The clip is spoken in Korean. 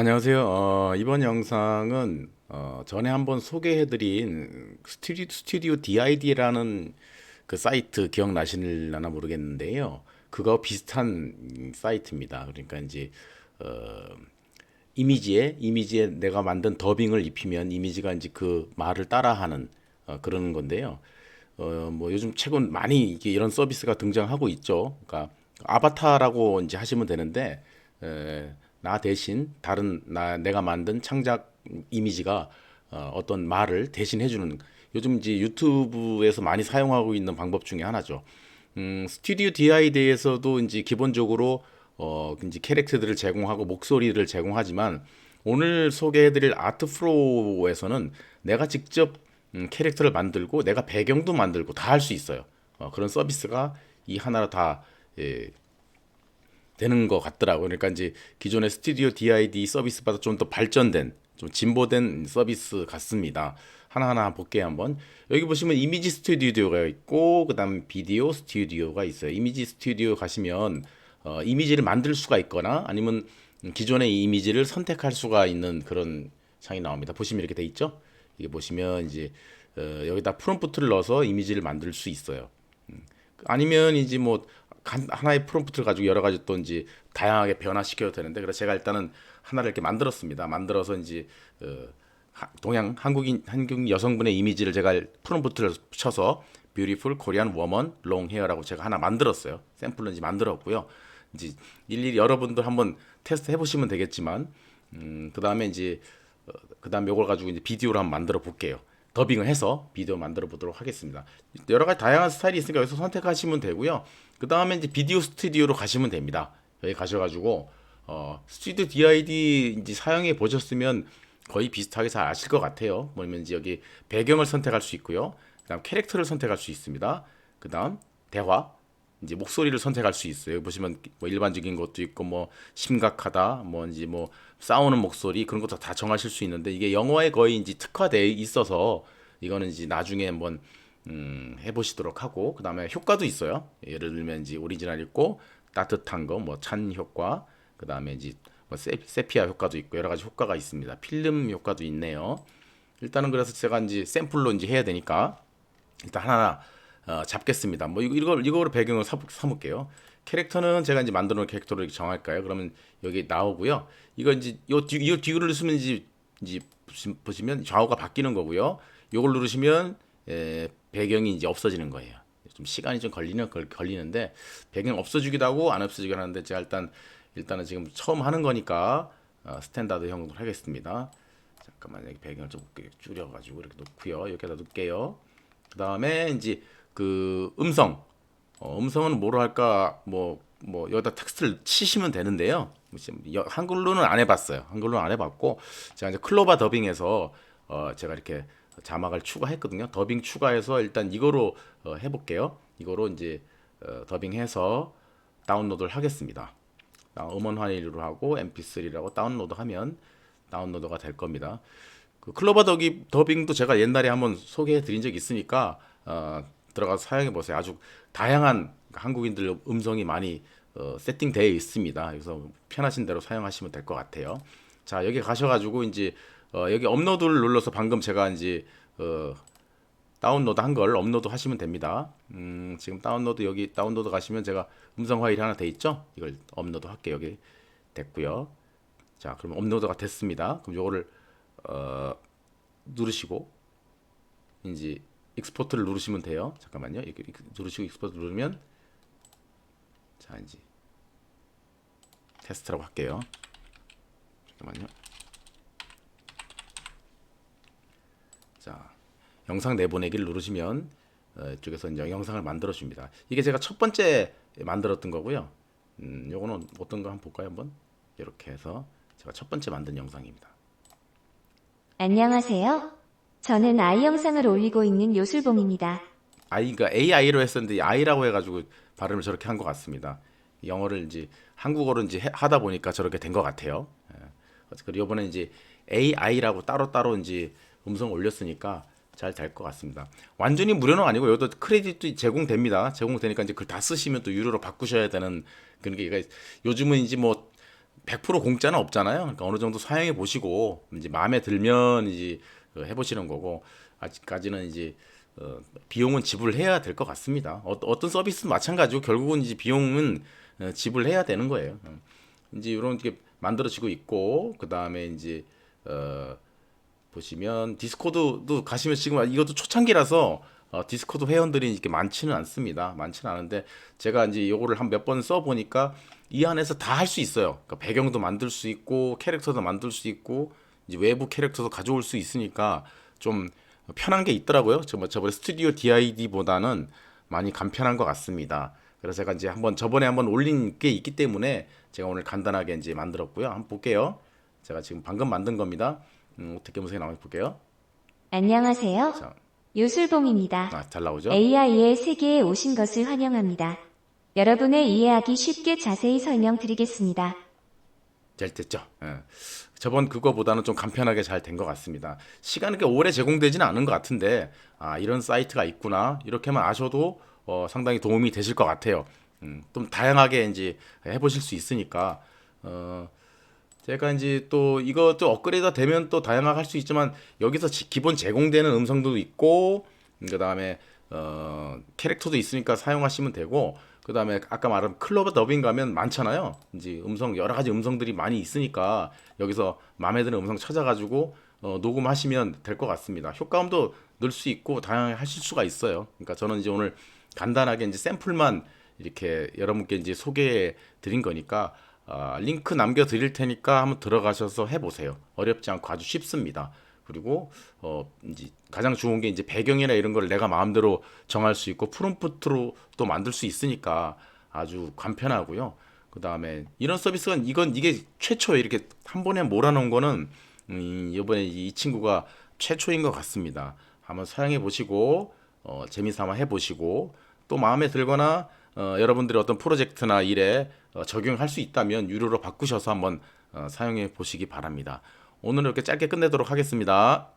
안녕하세요. 어, 이번 영상은 어, 전에 한번 소개해드린 스튜디오, 스튜디오 DID라는 그 사이트 기억나시려나 모르겠는데요. 그거 비슷한 사이트입니다. 그러니까 이제 어, 이미지에 이미지에 내가 만든 더빙을 입히면 이미지가 이제 그 말을 따라하는 어, 그런 건데요. 어, 뭐 요즘 최근 많이 이게 이런 서비스가 등장하고 있죠. 그러니까 아바타라고 이제 하시면 되는데 에, 나 대신 다른 나 내가 만든 창작 이미지가 어, 어떤 말을 대신 해 주는 요즘 이제 유튜브에서 많이 사용하고 있는 방법 중에 하나죠. 음, 스튜디오 DID에서도 이제 기본적으로 어, 이제 캐릭터들을 제공하고 목소리를 제공하지만 오늘 소개해드릴 아트 프로에서는 내가 직접 음, 캐릭터를 만들고 내가 배경도 만들고 다 할 수 있어요. 어, 그런 서비스가 이 하나로 다 예, 되는 것 같더라고요. 그러니까 이제 기존의 스튜디오 DID 서비스보다 좀 더 발전된, 좀 진보된 서비스 같습니다. 하나하나 볼게요, 한번. 여기 보시면 이미지 스튜디오가 있고, 그 다음 비디오 스튜디오가 있어요. 이미지 스튜디오 가시면, 어, 이미지를 만들 수가 있거나, 아니면 기존의 이미지를 선택할 수가 있는 그런 창이 나옵니다. 보시면 이렇게 돼 있죠? 이게 보시면 이제, 어, 여기다 프롬프트를 넣어서 이미지를 만들 수 있어요. 아니면 이제 뭐 간- 하나의 프롬프트를 가지고 여러 가지 또 이제 다양하게 변화시켜도 되는데 그래서 제가 일단은 하나를 이렇게 만들었습니다. 만들어서 이제 어, 하- 동양 한국인 한국 여성분의 이미지를 제가 프롬프트를 쳐서 beautiful Korean woman long hair라고 제가 하나 만들었어요. 샘플로 이제 만들었고요. 이제 일일이 여러분들 한번 테스트 해 보시면 되겠지만 음, 그 다음에 이제 어, 그다음 요걸 가지고 이제 비디오로 한번 만들어 볼게요. 더빙을 해서 비디오 만들어 보도록 하겠습니다. 여러 가지 다양한 스타일이 있으니까 여기서 선택하시면 되고요. 그 다음에 이제 비디오 스튜디오로 가시면 됩니다. 여기 가셔가지고 어, 스튜디오 DID 이제 사용해 보셨으면 거의 비슷하게 잘 아실 것 같아요. 뭐냐면 이제 여기 배경을 선택할 수 있고요. 그다음 캐릭터를 선택할 수 있습니다. 그다음 대화 이제 목소리를 선택할 수 있어요. 보시면 뭐 일반적인 것도 있고 뭐 심각하다, 뭐 이제 뭐 싸우는 목소리 그런 것도 다 정하실 수 있는데 이게 영어에 거의 이제 특화되어 있어서 이거는 이제 나중에 한번 음, 해보시도록 하고 그 다음에 효과도 있어요. 예를 들면 이제 오리지널 있고 따뜻한 거, 뭐 찬 효과, 그 다음에 이제 뭐 세, 세피아 효과도 있고 여러 가지 효과가 있습니다. 필름 효과도 있네요. 일단은 그래서 제가 이제 샘플로 이제 해야 되니까 일단 하나 어, 잡겠습니다. 뭐 이걸 이거로 배경을 삼, 삼을게요. 캐릭터는 제가 이제 만들어 놓은 이렇게 정할까요? 그러면 여기 나오고요. 이거 이제 요 뒤, 요 뒤를 누르시면 이제 이제 보시- 보시면 좌우가 바뀌는 거고요. 요걸 누르시면 에, 배경이 이제 없어지는 거예요. 좀 시간이 좀 걸리는 걸 걸리는데 배경 없어지기도 하고 안 없어지기도 하는데 제가 일단 일단은 지금 처음 하는 거니까 어, 스탠다드형으로 하겠습니다. 잠깐만 여기 배경을 좀 줄여가지고 이렇게 놓고요. 여기다 놓을게요. 그 다음에 이제 그 음성 어, 음성은 뭐로 할까 뭐뭐 여기다 텍스트를 치시면 되는데요. 한글로는 안 해봤어요. 한글로는 안 해봤고 제가 이제 클로바 더빙해서 어, 제가 이렇게 자막을 추가했거든요. 더빙 추가해서 일단 이거로 어, 해볼게요. 이거로 이제 어, 더빙해서 다운로드를 하겠습니다. 아, 음원 파일로 하고 mp3라고 다운로드하면 다운로드가 될 겁니다. 그 클로버 더기, 더빙도 제가 옛날에 한번 소개해 드린 적이 있으니까 어, 들어가서 사용해 보세요. 아주 다양한 한국인들 음성이 많이 어, 세팅되어 있습니다. 그래서 편하신 대로 사용하시면 될 것 같아요. 자 여기 가셔가지고 이제 어, 여기 업로드를 눌러서 방금 제가 이제 어, 다운로드 한 걸 업로드 하시면 됩니다. 음, 지금 다운로드 여기 다운로드 가시면 제가 음성 파일이 하나 돼 있죠? 이걸 업로드 할게요. 여기 됐고요. 자, 그럼 업로드가 됐습니다. 그럼 요거를 어, 누르시고 이제 익스포트를 누르시면 돼요. 잠깐만요. 이렇게 누르시고 익스포트 누르면 자, 이제 테스트라고 할게요. 잠깐만요. 자, 영상 내보내기를 누르시면 어, 이쪽에서 이제 영상을 만들어 줍니다. 이게 제가 첫 번째 만들었던 거고요. 음, 요거는 어떤 거 한번 볼까요, 한번? 이렇게 해서 제가 첫 번째 만든 영상입니다. 안녕하세요. 저는 아이 영상을 올리고 있는 요술봉입니다. 아이가 AI로 했었는데 I라고 해가지고 발음을 저렇게 한 것 같습니다. 영어를 이제 한국어로 이제 해- 하다 보니까 저렇게 된 것 같아요. 예. 그리고 이번에 이제 AI라고 따로 따로 이제 음성 올렸으니까 잘 될 것 같습니다. 완전히 무료는 아니고 여기도 크레딧도 제공됩니다. 제공되니까 이제 그걸 다 쓰시면 또 유료로 바꾸셔야 되는 그런 게 있- 요즘은 이제 뭐 100% 공짜는 없잖아요. 그러니까 어느 정도 사용해 보시고 이제 마음에 들면 이제 그 해보시는 거고 아직까지는 이제 어, 비용은 지불해야 될 것 같습니다. 어, 어떤 서비스도 마찬가지고 결국은 이제 비용은 어, 지불해야 되는 거예요. 어. 이제 이런 게 만들어지고 있고 그 다음에 이제 어, 보시면 디스코드도 가시면 지금 이것도 초창기라서 어, 디스코드 회원들이 이렇게 많지는 않습니다. 많지는 않은데 제가 이제 요거를 한 몇 번 써 보니까 이 안에서 다 할 수 있어요. 그러니까 배경도 만들 수 있고 캐릭터도 만들 수 있고 이제 외부 캐릭터도 가져올 수 있으니까 좀 편한 게 있더라고요. 저 저번에 스튜디오 DID보다는 많이 간편한 것 같습니다. 그래서 제가 이제 한번 저번에 한번 올린 게 있기 때문에 제가 오늘 간단하게 이제 만들었고요. 한번 볼게요. 제가 지금 방금 만든 겁니다. 음, 어떻게 무색이 나오는지 볼게요. 안녕하세요. 자, 요술봉입니다. 아, 잘 나오죠? AI의 세계에 오신 것을 환영합니다. 여러분의 이해하기 쉽게 자세히 설명드리겠습니다. 잘 됐죠. 예. 저번 그거보다는 좀 간편하게 잘 된 것 같습니다. 시간이 꽤 오래 제공되지는 않은 것 같은데 아 이런 사이트가 있구나 이렇게만 아셔도 어, 상당히 도움이 되실 것 같아요. 음, 좀 다양하게 이제 해보실 수 있으니까 어, 제가 이제 또 이것도 업그레이드 되면 또 다양하게 할 수 있지만 여기서 지- 기본 제공되는 음성도 있고 그 다음에 어, 캐릭터도 있으니까 사용하시면 되고 그 다음에 아까 말한 클로버 더빙 가면 많잖아요. 이제 음성 여러 가지 음성들이 많이 있으니까 여기서 마음에 드는 음성 찾아가지고 어, 녹음하시면 될 것 같습니다. 효과음도 넣을 수 있고 다양하게 하실 수가 있어요. 그러니까 저는 이제 오늘 간단하게 이제 샘플만 이렇게 여러분께 이제 소개해 드린 거니까 아, 링크 남겨 드릴 테니까 한번 들어가셔서 해보세요. 어렵지 않고 아주 쉽습니다. 그리고 어 이제 가장 좋은 게 이제 배경이나 이런 걸 내가 마음대로 정할 수 있고 프롬프트로 또 만들 수 있으니까 아주 간편하고요. 그 다음에 이런 서비스가 이건 이게 최초에 이렇게 한 번에 몰아놓은 거는 음, 이번에 이 친구가 최초인 것 같습니다. 한번 사용해 보시고 어, 재미삼아 해 보시고 또 마음에 들거나 어, 여러분들의 어떤 프로젝트나 일에 어, 적용할 수 있다면 유료로 바꾸셔서 한번 어, 사용해 보시기 바랍니다. 오늘은 이렇게 짧게 끝내도록 하겠습니다.